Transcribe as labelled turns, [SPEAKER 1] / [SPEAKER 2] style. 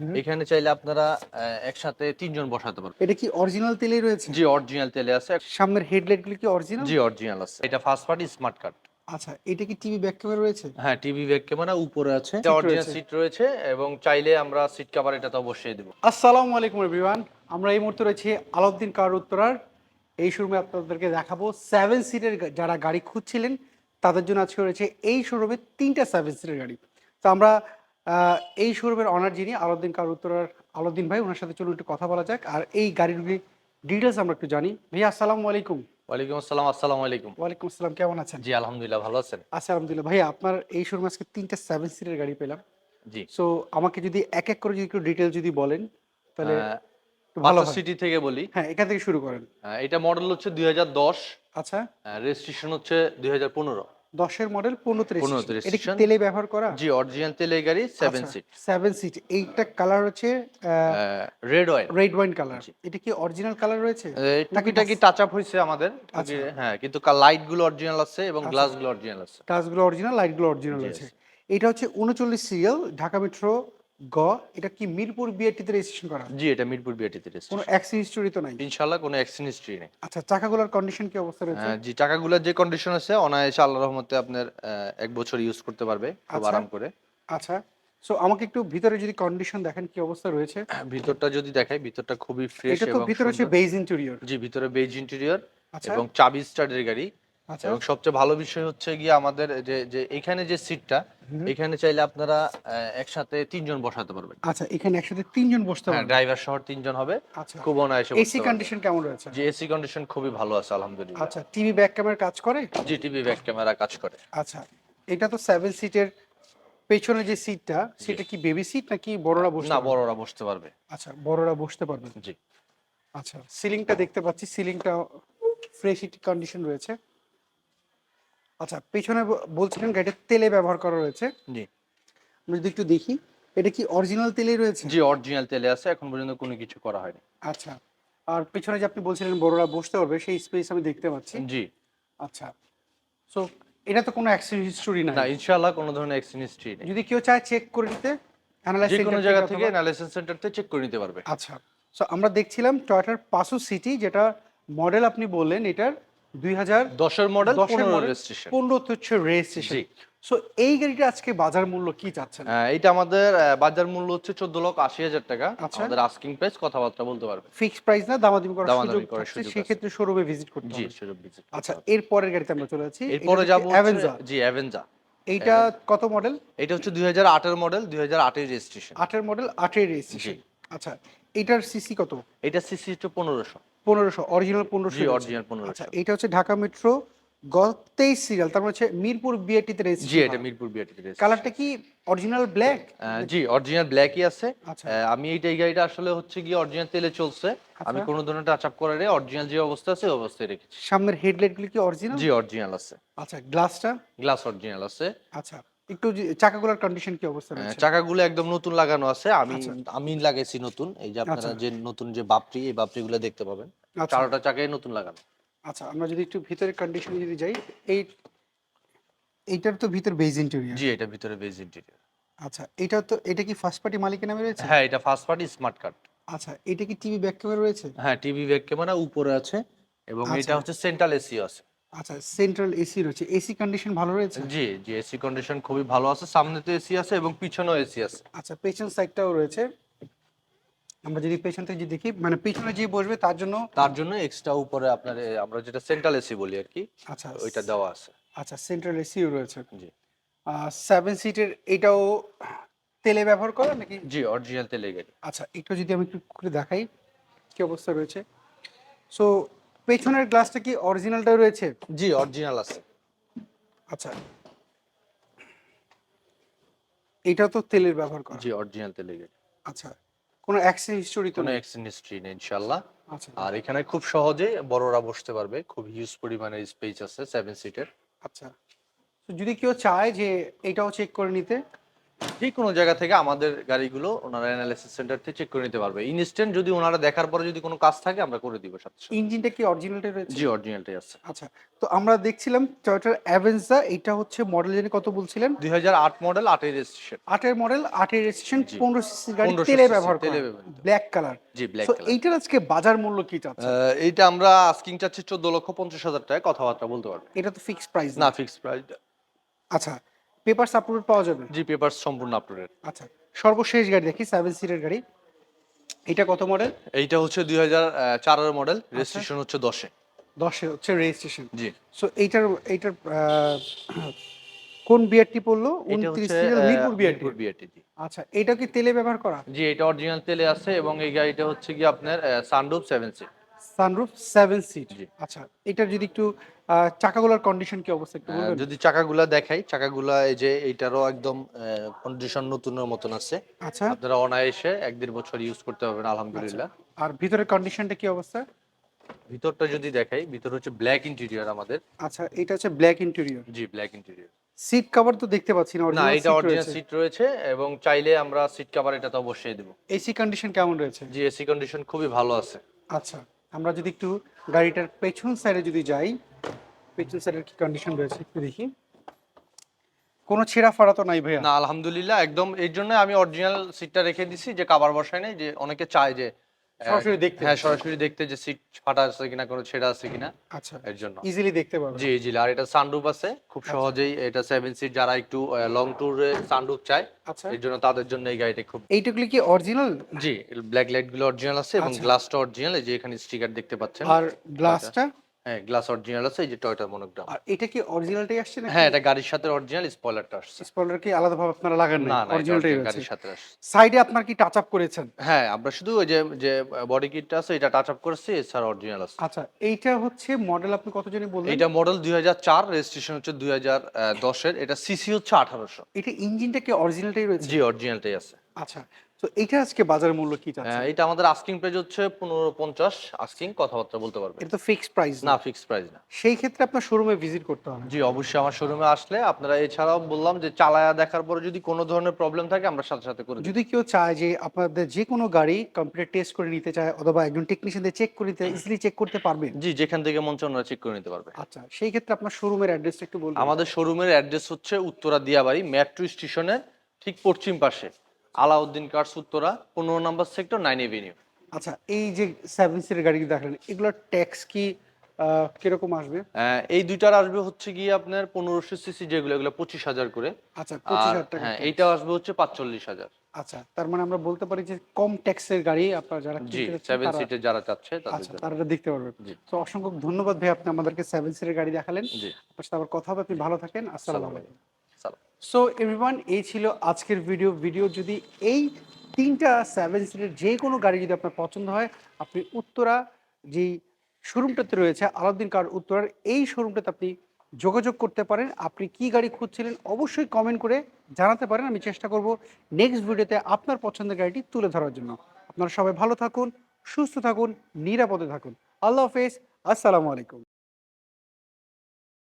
[SPEAKER 1] এখানে চাইলে আপনারা একসাথে তিনজন বসাতে পারবেন।
[SPEAKER 2] এটা কি অরিজিনাল তেলেই রয়েছে?
[SPEAKER 1] জি অরিজিনাল তেলে আছে।
[SPEAKER 2] সামনের হেডলাইটগুলো কি অরিজিনাল
[SPEAKER 1] জি অরিজিনাল আছে। এটা ফার্স্ট পার্টি স্মার্ট কার্ড
[SPEAKER 2] আচ্ছা এটা কি টিভি ব্যাক ক্যামেরা রয়েছে?
[SPEAKER 1] হ্যাঁ টিভি ব্যাক ক্যামেরা উপরে আছে। অরিজিনাল সিট রয়েছে। এবং চাইলে আমরা সিট কভার এটা তো অবশ্যই দেবো।
[SPEAKER 2] আসসালামু আলাইকুম এভরিওয়ান আমরা এই মুহূর্তে রয়েছে আলাউদ্দিন কার উত্তরার। এই শোরুমে আপনাদেরকে দেখাবো সেভেন সিটের যারা গাড়ি খুঁজছিলেন তাদের জন্য আজকে রয়েছে এই শোরুমে তিনটা সেভেন সিটের গাড়ি। তো আমরা এই শোরুমের অনার যিনি আলাউদ্দিন কার উত্তরার আলাউদ্দিন ভাই ওনার সাথে চলুন একটু কথা বলা যাক। আর এই গাড়িগুলি ডিটেলস আমরা একটু জানি। ভাইয়া আসসালামু আলাইকুম।
[SPEAKER 1] ওয়ালাইকুম আসসালাম আসসালামু আলাইকুম।
[SPEAKER 2] ওয়ালাইকুম আসসালাম কেমন আছেন?
[SPEAKER 1] জি আলহামদুলিল্লাহ ভালো আছেন।
[SPEAKER 2] আচ্ছা আলহামদুলিল্লাহ। ভাইয়া আপনার এই শোরুমে আজকে তিনটা সেভেন সিটের গাড়ি পেলাম।
[SPEAKER 1] জি।
[SPEAKER 2] সো আমাকে যদি এক এক করে যদি একটু ডিটেল যদি বলেন তাহলে ভালো
[SPEAKER 1] সিটি থেকে বলি।
[SPEAKER 2] হ্যাঁ এখান থেকে শুরু করেন।
[SPEAKER 1] এটা মডেল হচ্ছে দুই হাজার দশ।
[SPEAKER 2] আচ্ছা।
[SPEAKER 1] রেজিস্ট্রেশন হচ্ছে দুই হাজার পনেরো।
[SPEAKER 2] দশের মডেল পনেরো
[SPEAKER 1] 15 তে
[SPEAKER 2] registration। এটা কি তেলে ব্যবহার করা?
[SPEAKER 1] জি অরিজিনাল তেলে গাড়ি সেভেন সিট
[SPEAKER 2] সেভেন সিট এইটা কালার হচ্ছে
[SPEAKER 1] red wine
[SPEAKER 2] red wine colour এটা কি অরিজিনাল কালার রয়েছে?
[SPEAKER 1] টুকিটাকি টাচ আপ হয়েছে আমাদের।
[SPEAKER 2] আচ্ছা।
[SPEAKER 1] হ্যাঁ কিন্তু লাইটগুলো অরিজিনাল আছে এবং
[SPEAKER 2] আচ্ছা।
[SPEAKER 1] গ্লাসগুলো অরিজিনাল আছে।
[SPEAKER 2] টাচগুলো অরিজিনাল লাইটগুলো অরিজিনাল আছে এটা হচ্ছে উনচল্লিশ সিরিয়াল ঢাকা মেট্রো গ এটা কি মিরপুর বিআরটিতে রেজিস্ট্রেশন করা?
[SPEAKER 1] জি এটা মিরপুর বিআরটিতে
[SPEAKER 2] কোনো অ্যাক্সিডেন্ট হিস্টোরি তো নাই?
[SPEAKER 1] ইনশাআল্লাহ কোনো অ্যাক্সিডেন্ট হিস্ট্রি নেই।
[SPEAKER 2] আচ্ছা চাকাগুলোর কন্ডিশন কি অবস্থা রয়েছে?
[SPEAKER 1] হ্যাঁ, জি টাকাগুলোর যে কন্ডিশন আছে অনায়াসে আল্লাহ রহমতে আপনার এক বছর ইউজ করতে পারবে খুব
[SPEAKER 2] আচ্ছা।
[SPEAKER 1] আরাম করে।
[SPEAKER 2] আচ্ছা। সো আমাকে একটু ভিতরে যদি কন্ডিশন দেখেন কি অবস্থা রয়েছে?
[SPEAKER 1] ভিতরটা যদি দেখাই ভিতরটা খুবই ফ্রেশ
[SPEAKER 2] এটা তো ভিতরে হচ্ছে বেজ ইন্টেরিয়র
[SPEAKER 1] জি ভিতরে বেজ ইন্টেরিয়র
[SPEAKER 2] আচ্ছা।
[SPEAKER 1] এবং চাবি স্টার্টের গাড়ি। এবং সবচেয়ে ভালো বিষয় হচ্ছে গিয়ে আমাদের যে যে এখানে যে সিটটা। এখানে চাইলে আপনারা একসাথে তিনজন বসাতে পারবেন।
[SPEAKER 2] আচ্ছা এখানে একসাথে তিনজন বসতে
[SPEAKER 1] হ্যাঁ
[SPEAKER 2] পারবে
[SPEAKER 1] ড্রাইভার সহ তিনজন হবে।
[SPEAKER 2] আচ্ছা।
[SPEAKER 1] খুব অনায়াসে
[SPEAKER 2] এসি কন্ডিশন কেমন রয়েছে?
[SPEAKER 1] জি এসি কন্ডিশন খুবই ভালো আছে আলহামদুলিল্লাহ।
[SPEAKER 2] আচ্ছা টিভি ব্যাক ক্যামেরা কাজ করে?
[SPEAKER 1] জি টিভি ব্যাক ক্যামেরা কাজ করে।
[SPEAKER 2] আচ্ছা এটা তো সেভেন সিটের পেছনে যে সিটটা সেটা কি বেবি সিট নাকি বড়রা বসতে
[SPEAKER 1] না বড়রা বসতে পারবে।
[SPEAKER 2] আচ্ছা বড়রা বসতে পারবে।
[SPEAKER 1] জি।
[SPEAKER 2] আচ্ছা সিলিংটা দেখতে পাচ্ছি সিলিংটা ফ্রেশ কন্ডিশন রয়েছে। আচ্ছা পেছনে বলছিলেন গাড়িটা তেলে ব্যবহার করা রয়েছে।
[SPEAKER 1] জি।
[SPEAKER 2] আমরা যদি একটু দেখি এটা কি অরিজিনাল তেলেই রয়েছে?
[SPEAKER 1] জি অরিজিনাল তেলে আছে এখন পর্যন্ত কোনো কিছু করা হয়নি।
[SPEAKER 2] আচ্ছা আর পেছনে যে আপনি বলছিলেন বড়রা বসতে পারবে সেই স্পেস আমি দেখতে পাচ্ছি।
[SPEAKER 1] জি।
[SPEAKER 2] আচ্ছা সো এটা তো কোনো অ্যাক্সিডেন্ট হিস্টরি
[SPEAKER 1] না ইনশাআল্লাহ কোনো ধরনের অ্যাক্সিডেন্ট হিস্টরি নেই।
[SPEAKER 2] যদি কেউ চায় চেক করে নিতে অ্যানালাইজ
[SPEAKER 1] যে কোনো জায়গা থেকে অ্যানালাইসিস সেন্টার থেকে চেক করে নিতে পারবে।
[SPEAKER 2] আচ্ছা সো আমরা দেখছিলাম টয়োটার পাসো সিটি যেটা মডেল আপনি বললেন এটার দুই হাজার
[SPEAKER 1] দশের মডেল
[SPEAKER 2] দশের model,
[SPEAKER 1] রেজিস্ট্রেশন
[SPEAKER 2] হচ্ছে রেজিস্ট্রেশন। সো এই গাড়িটা আজকে বাজার মূল্য কি চাচ্ছেন?
[SPEAKER 1] এটা আমাদের বাজার মূল্য হচ্ছে চোদ্দ লক্ষ আশি হাজার টাকা।
[SPEAKER 2] আচ্ছা।
[SPEAKER 1] আমাদের আস্কিং প্রাইস কথাবার্তা বলতে পারবে।
[SPEAKER 2] ফিক্সড প্রাইস না দামাদামি করার সুযোগ। সেক্ষেত্রে শোরুমে ভিজিট করতে
[SPEAKER 1] জি
[SPEAKER 2] আচ্ছা
[SPEAKER 1] হবে।
[SPEAKER 2] এর পরের গাড়িতে আমরা চলে যাচ্ছি।
[SPEAKER 1] এরপরে যাব
[SPEAKER 2] অ্যাভেঞ্জা
[SPEAKER 1] জি অ্যাভেঞ্জা
[SPEAKER 2] এইটা কত মডেল
[SPEAKER 1] এটা হচ্ছে দুই হাজার আটের মডেল দুই হাজার আটের রেজিস্ট্রেশন
[SPEAKER 2] আটের মডেল আটের রেজিস্ট্রেশন আচ্ছা এটার সিসি কত?
[SPEAKER 1] এটা সিসি হচ্ছে পনেরোশো।
[SPEAKER 2] পনেরোশো অরিজিনাল পনেরোশো
[SPEAKER 1] অরিজিনাল পনেরোশো।
[SPEAKER 2] আচ্ছা এটা হচ্ছে ঢাকা মেট্রো গ তেইশ সিরিয়াল তার মানে হচ্ছে মিরপুর বিআরটিতে
[SPEAKER 1] জি এটা মিরপুর বিআরটি
[SPEAKER 2] কালারটা কি অরিজিনাল ব্ল্যাক
[SPEAKER 1] জি অরিজিনাল ব্ল্যাকই আছে।
[SPEAKER 2] আচ্ছা।
[SPEAKER 1] আমি এইটা এই গাড়িটা আসলে হচ্ছে গিয়ে অরিজিনাল তেলে চলছে। আমি
[SPEAKER 2] আচ্ছা।
[SPEAKER 1] কোনো ধরনের টাচ আপ করার অরিজিনাল যে অবস্থা আছে ওই অবস্থায় রেখেছি।
[SPEAKER 2] সামনের হেডলাইটগুলো কি অরিজিনাল
[SPEAKER 1] জি অরিজিনাল আছে।
[SPEAKER 2] আচ্ছা গ্লাসটা
[SPEAKER 1] গ্লাস অরিজিনাল আছে।
[SPEAKER 2] আচ্ছা। একটু চাকাগুলোর কন্ডিশন কি অবস্থা
[SPEAKER 1] আহ,
[SPEAKER 2] রয়েছে?
[SPEAKER 1] চাকাগুলো একদম নতুন লাগানো আছে। আমি
[SPEAKER 2] আচ্ছা।
[SPEAKER 1] আমি লাগাইছি নতুন। এই যে আপনারা
[SPEAKER 2] আচ্ছা।
[SPEAKER 1] যে নতুন যে বাপটি এই বাপটি গুলো দেখতে পাবেন।
[SPEAKER 2] আচ্ছা।
[SPEAKER 1] চারোটা চাকাই নতুন লাগানো।
[SPEAKER 2] আচ্ছা আমরা যদি একটু ভিতরের কন্ডিশনে যদি যাই এই এইটার তো ভিতর বেজ ইন্টেরিয়র
[SPEAKER 1] জি এটা ভিতরে বেজ ইন্টেরিয়র
[SPEAKER 2] আচ্ছা এটা তো এটা কি ফার্স্ট পার্টি মালিকের নামে রয়েছে?
[SPEAKER 1] হ্যাঁ এটা ফার্স্ট পার্টি স্মার্ট কার্ড
[SPEAKER 2] আচ্ছা এটা কি টিভি ব্যাক ক্যামেরা রয়েছে?
[SPEAKER 1] হ্যাঁ টিভি ব্যাক ক্যামেরা উপরে আছে এবং। এটা হচ্ছে সেন্ট্রাল এসি আছে।
[SPEAKER 2] আচ্ছা সেন্ট্রাল এসি রয়েছে। এসি কন্ডিশন ভালো রয়েছে?
[SPEAKER 1] জি জি এসি কন্ডিশন খুবই ভালো আছে। সামনে তো এসি আছে এবং পিছনেও এসি আছে।
[SPEAKER 2] আচ্ছা পেছন সাইডটাও রয়েছে। আমরা যদি পেছন থেকে যদি দেখি মানে পেছনে যে বসবে তার জন্য
[SPEAKER 1] তার জন্য এক্সট্রা উপরে আপনার আমরা যেটা সেন্ট্রাল এসি বলি আর কি
[SPEAKER 2] আচ্ছা
[SPEAKER 1] ওইটা দেওয়া আছে।
[SPEAKER 2] আচ্ছা সেন্ট্রাল এসিও রয়েছে।
[SPEAKER 1] জি।
[SPEAKER 2] সেভেন সিটের এটাও তেলে ব্যবহার করে নাকি?
[SPEAKER 1] জি অরিজিনাল তেলে গাড়ি
[SPEAKER 2] আচ্ছা একটু যদি আমি একটু করে দেখাই কি অবস্থা রয়েছে? সো পেছনের গ্লাসটা কি অরিজিনালটাও রয়েছে?
[SPEAKER 1] জি অরিজিনাল আছে।
[SPEAKER 2] আচ্ছা। এটা তো তেলের ব্যবহার করা।
[SPEAKER 1] জি অরিজিনাল তেলে গাড়ি
[SPEAKER 2] আচ্ছা কোনো অ্যাক্সিডেন্ট হিস্টোরি তো
[SPEAKER 1] কোনো অ্যাক্সিডেন্ট হিস্ট্রি নেই ইনশাআল্লাহ।
[SPEAKER 2] আচ্ছা।
[SPEAKER 1] আর এখানে খুব সহজে বড়রা বসতে পারবে খুব হিউজ পরিমাণে স্পেস আছে সেভেন সিটের
[SPEAKER 2] আচ্ছা। তো যদি কেউ চায় যে এটাও চেক করে নিতে?
[SPEAKER 1] যে কোনো জায়গা থেকে আমাদের গাড়িগুলো ওনারা অ্যানালাইসিস সেন্টার থেকে চেক করে নিতে পারবে। ইনস্ট্যান্ট যদি ওনারা দেখার পরে যদি কোনো কাজ থাকে আমরা করে দিব সাথে।
[SPEAKER 2] ইঞ্জিনটা কি অরিজিনালটাই রয়েছে?
[SPEAKER 1] জি অরিজিনালটাই আছে।
[SPEAKER 2] আচ্ছা তো আমরা দেখছিলাম টয়োটার অ্যাভেঞ্জা এটা হচ্ছে মডেল জানি কত বলছিলেন?
[SPEAKER 1] দুই হাজার আট মডেল আটের রেজিস্ট্রেশন
[SPEAKER 2] আটের মডেল আটের রেজিস্ট্রেশন
[SPEAKER 1] জি।
[SPEAKER 2] পনেরো সিসি গাড়ি তেলে ব্যবহার করা। ব্ল্যাক কালার
[SPEAKER 1] জি ব্ল্যাক
[SPEAKER 2] তো
[SPEAKER 1] কালার
[SPEAKER 2] এইটার আজকে বাজার মূল্য কি চাচ্ছে
[SPEAKER 1] এইটা আমরা আস্কিং চাচ্ছি চোদ্দ লক্ষ পঞ্চাশ হাজার টাকা কথাবার্তা বলতে পারব।
[SPEAKER 2] এটা তো ফিক্সড প্রাইস
[SPEAKER 1] না? ফিক্সড প্রাইস
[SPEAKER 2] আচ্ছা পেপার সাপোর্ট পাওয়া যাবে?
[SPEAKER 1] জি পেপার সম্পূর্ণ আপ টু ডেট
[SPEAKER 2] আচ্ছা সর্বশেষ গাড়ি দেখি সেভেন সিটের গাড়ি। এটা কত মডেল
[SPEAKER 1] এইটা হচ্ছে দুই হাজার চারের মডেল রেজিস্ট্রেশন হচ্ছে দশে
[SPEAKER 2] দশে হচ্ছে রেজিস্ট্রেশন
[SPEAKER 1] জি।
[SPEAKER 2] সো এইটার এইটার কোন বিআরটি পড়ল
[SPEAKER 1] এটা
[SPEAKER 2] উনত্রিশ
[SPEAKER 1] হচ্ছে
[SPEAKER 2] serial Mirpur BRT
[SPEAKER 1] Mirpur BRT জি।
[SPEAKER 2] আচ্ছা এটা কি তেলে ব্যবহার করা?
[SPEAKER 1] জি এটা অরিজিনাল তেলে আছে এবং এই গাড়িটা হচ্ছে কি আপনার sunroof seven seat
[SPEAKER 2] sunroof seven seat. আচ্ছা যদি একটু চাকাগুলোর কন্ডিশন কি অবস্থা একটু বলবেন?
[SPEAKER 1] যদি চাকাগুলা দেখাই চাকাগুলা এই যে এইটারও একদম কন্ডিশন নতুনের মতন আছে।
[SPEAKER 2] আচ্ছা।
[SPEAKER 1] আপনারা অনায়াসে এক দেড় বছর ইউজ করতে পারবেন আলহামদুলিল্লাহ।
[SPEAKER 2] আর ভিতরের কন্ডিশনটা কি অবস্থা?
[SPEAKER 1] ভিতরটা যদি দেখাই ভিতর হচ্ছে ব্ল্যাক ইন্টেরিয়র আমাদের।
[SPEAKER 2] আচ্ছা এটা হচ্ছে ব্ল্যাক ইন্টেরিয়র
[SPEAKER 1] জি ব্ল্যাক ইন্টেরিয়র
[SPEAKER 2] সিট কভার তো দেখতে পাচ্ছি না
[SPEAKER 1] না এটা অরিজিনাল সিট রয়েছে। এবং চাইলে আমরা সিট কভার এটা তো অবশ্যই দেবো।
[SPEAKER 2] এসি কন্ডিশন কেমন রয়েছে?
[SPEAKER 1] জি এসি কন্ডিশন খুবই ভালো আছে।
[SPEAKER 2] আচ্ছা আমরা যদি একটু গাড়িটার পেছন সাইডে যদি যাই, পেছন সাইডের কি কন্ডিশন রয়েছে একটু দেখি। কোনো ছেঁড়া ফাড়া তো নাই ভাইয়া?
[SPEAKER 1] না, আলহামদুলিল্লাহ, একদম, এর জন্য আমি অরিজিনাল সিটটা রেখে দিছি, যে কাবার বসায় নেই, যে অনেকে চায় যে
[SPEAKER 2] সরাসরি দেখতে।
[SPEAKER 1] হ্যাঁ সরাসরি দেখতে যে সিট ফাটা আছে কিনা কোনো ছেঁড়া আছে কিনা
[SPEAKER 2] আচ্ছা
[SPEAKER 1] এর জন্য।
[SPEAKER 2] ইজিলি দেখতে পারবে
[SPEAKER 1] জি জি আর এটা সানরুফ আছে খুব সহজেই এটা সেভেন সিট যারা একটু লং ট্যুরে সানরুফ চায়
[SPEAKER 2] আচ্ছা।
[SPEAKER 1] এর জন্য তাদের জন্য এই গাড়িটা খুব
[SPEAKER 2] এইটাগুলি কি অরিজিনাল
[SPEAKER 1] জি ব্ল্যাক লাইটগুলো অরিজিনাল আছে এবং
[SPEAKER 2] আচ্ছা।
[SPEAKER 1] গ্লাসটা অরিজিনাল এই যে এখানে স্টিকার দেখতে পাচ্ছেন।
[SPEAKER 2] আর গ্লাসটা
[SPEAKER 1] হ্যাঁ গ্লাস অরিজিনাল আছে এই যে টয়টা মনোগ্রাম
[SPEAKER 2] আর এটা কি অরিজিনালটাই আসছে না
[SPEAKER 1] হ্যাঁ এটা গাড়ির সাথে অরিজিনাল স্পয়লারটা আসছে।
[SPEAKER 2] স্পয়লার কি আলাদাভাবে আপনারা লাগান
[SPEAKER 1] না
[SPEAKER 2] অরিজিনালটাই রয়েছে।
[SPEAKER 1] গাড়ির সাথে আসছে।
[SPEAKER 2] সাইডে আপনার কি টাচ আপ করেছেন?
[SPEAKER 1] হ্যাঁ আমরা শুধু ওই যে যে বডি কিটটা আছে এটা টাচ আপ করেছি এছাড়া অরিজিনাল আছে।
[SPEAKER 2] আচ্ছা এইটা হচ্ছে মডেল আপনি কত জানি বললেন?
[SPEAKER 1] এটা মডেল দুই হাজার চার রেজিস্ট্রেশন হচ্ছে দুই হাজার দশের এটা সিসি হচ্ছে আঠারোশো।
[SPEAKER 2] এটা ইঞ্জিনটা কি অরিজিনালটাই রয়েছে?
[SPEAKER 1] জি অরিজিনালটাই আছে।
[SPEAKER 2] আচ্ছা তো এটা আজকে বাজার মূল্য কি
[SPEAKER 1] আহ, এটা আমাদের আস্কিং প্রাইস হচ্ছে পনেরো পঞ্চাশ আস্কিং কথাবার্তা বলতে পারবে।
[SPEAKER 2] এটা তো ফিক্সড প্রাইস
[SPEAKER 1] না। ফিক্স প্রাইস না।
[SPEAKER 2] সেই ক্ষেত্রে আপনার শোরুমে ভিজিট করতে হবে।
[SPEAKER 1] জি অবশ্যই আমার শোরুমে আসলে আপনারা এছাড়াও বললাম যে চালায়া দেখার পরে যদি কোনো ধরনের প্রবলেম থাকে আমরা সাথে সাথে করে
[SPEAKER 2] যদি কেউ চায় যে আপনাদের যে কোনো গাড়ি কম্পিউটার টেস্ট করে নিতে চায় অথবা একজন টেকনিশিয়ান দিয়ে চেক করে নিতে ইজিলি চেক করতে পারবেন
[SPEAKER 1] জি যেখান থেকে মন চায় চেক করে নিতে পারবে।
[SPEAKER 2] আচ্ছা সেই ক্ষেত্রে আপনার শোরুমের অ্যাড্রেসটা একটু বলবেন।
[SPEAKER 1] আমাদের শোরুমের অ্যাড্রেস হচ্ছে উত্তরা দিয়াবাড়ি মেট্রো স্টেশনের ঠিক পশ্চিম পাশে। আলাউদ্দিন কার্স উত্তরা পনেরো নম্বর সেক্টর নাইন এভিনিউ
[SPEAKER 2] আচ্ছা এই যে সেভেন সিটের গাড়ি দেখলেন এগুলোর ট্যাক্স কি কীরকম আসবে?
[SPEAKER 1] এই দুইটার আসবে হচ্ছে গিয়ে আপনার পনেরোশো সিসি যেগুলো এগুলো পঁচিশ হাজার করে।
[SPEAKER 2] আচ্ছা পঁচিশ হাজার টাকা
[SPEAKER 1] হ্যাঁ। এইটা আসবে হচ্ছে পাঁচচল্লিশ হাজার।
[SPEAKER 2] আচ্ছা তার মানে আমরা বলতে পারি যে কম ট্যাক্সের গাড়ি আপনারা যারা
[SPEAKER 1] জি সেভেন সিটে যারা চাচ্ছে
[SPEAKER 2] আচ্ছা তারা দেখতে পারবেন তো অসংখ্য ধন্যবাদ ভাই আপনি আমাদেরকে সেভেন সিটের গাড়ি দেখালেন। আপনার সাথে আবার কথা হবে আপনি ভালো থাকেন আসসালামু আলাইকুম। সো এভরিওয়ান এই ছিল আজকের ভিডিও ভিডিও যদি এই তিনটা সেভেন সিটের যে কোনো গাড়ি যদি আপনার পছন্দ হয়, আপনি উত্তরা যেই শোরুমটাতে রয়েছে, আলাউদ্দিন কার উত্তরার এই শোরুমটাতে আপনি যোগাযোগ করতে পারেন। আপনি কি গাড়ি খুঁজছিলেন অবশ্যই কমেন্ট করে জানাতে পারেন। আমি চেষ্টা করব নেক্সট ভিডিওতে আপনার পছন্দের গাড়িটি তুলে ধরার জন্য। আপনারা সবাই ভালো থাকুন, সুস্থ থাকুন, নিরাপদে থাকুন। আল্লাহ হাফেজ। আসসালামু আলাইকুম।